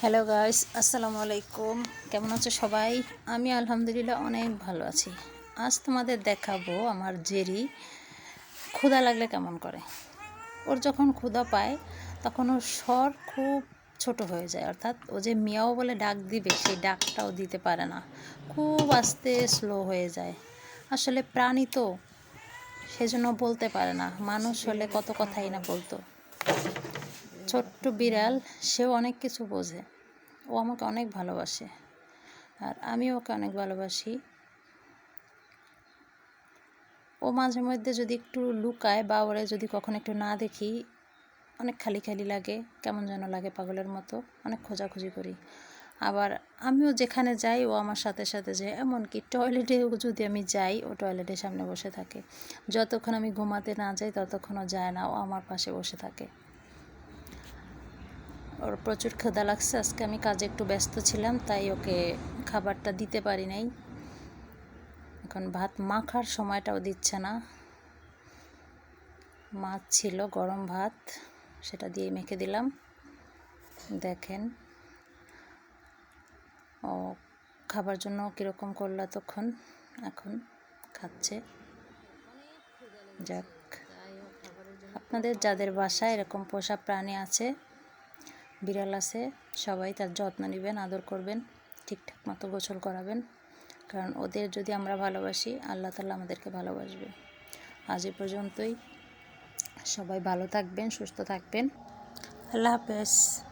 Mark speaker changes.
Speaker 1: Hello guys আসসালামু আলাইকুম কেমন আছো সবাই? আমি আলহামদুলিল্লাহ অনেক ভালো আছি। আজ তোমাদের দেখাবো আমার জেরি। ক্ষুধা লাগলে কেমন করে? ওর যখন ক্ষুধা পায়, তখন ওর স্বর খুব ছোট হয়ে যায়। অর্থাৎ ও যে মিয়াও বলে ডাক দিবে, সেই ডাকটাও দিতে পারে না। খুব আস্তে স্লো হয়ে যায়। আসলে প্রাণী তো সেজন্য বলতে পারে না। মানুষ হলে কত কথাই না বলতো। ছোট্ট বিড়াল, সেও অনেক কিছু বোঝে। ও আমাকে অনেক ভালোবাসে। আর আমি ওকে অনেক ভালোবাসি। ও মাঝে মধ্যে যদি একটু লুকায় বা ওরে যদি কখনো একটু না দেখি, অনেক খালি খালি লাগে, কেমন যেন লাগে পাগলের মতো, অনেক খোঁজাখুঁজি করি। আবার আমিও যেখানে যাই, ও আমার সাথে সাথে যায়। এমনকি টয়লেটে যদি আমি যাই, ও টয়লেটের সামনে বসে থাকে। যতক্ষণ আমি ঘুমাতে না যাই, ততক্ষণও যায় না। ও আমার পাশে বসে থাকে। ওর প্রচুর ক্ষুধা লাগছে। আজকে আমি কাজে একটু ব্যস্ত ছিলাম, তাই ওকে খাবারটা দিতে পারি নাই। এখন ভাত মাখার সময়টাও দিচ্ছে না। মাছ ছিল, গরম ভাত, সেটা দিয়ে মেখে দিলাম। দেখেন, ও খাবার জন্য কীরকম করল এতক্ষণ? এখন খাচ্ছে। যাক, আপনাদের যাদের বাসায় এরকম পোষা প্রাণী আছে বিড়াল আছে, সবাই তার যত্ন নেবেন, আদর করবেন, ঠিকঠাক মতো গোসল করাবেন। কারণ ওদের যদি আমরা ভালোবাসি, আল্লাহ তাল্লাহ আমাদেরকে ভালোবাসবে। আজ এ পর্যন্তই। সবাই ভালো থাকবেন, সুস্থ থাকবেন। আল্লাহ হাফেজ।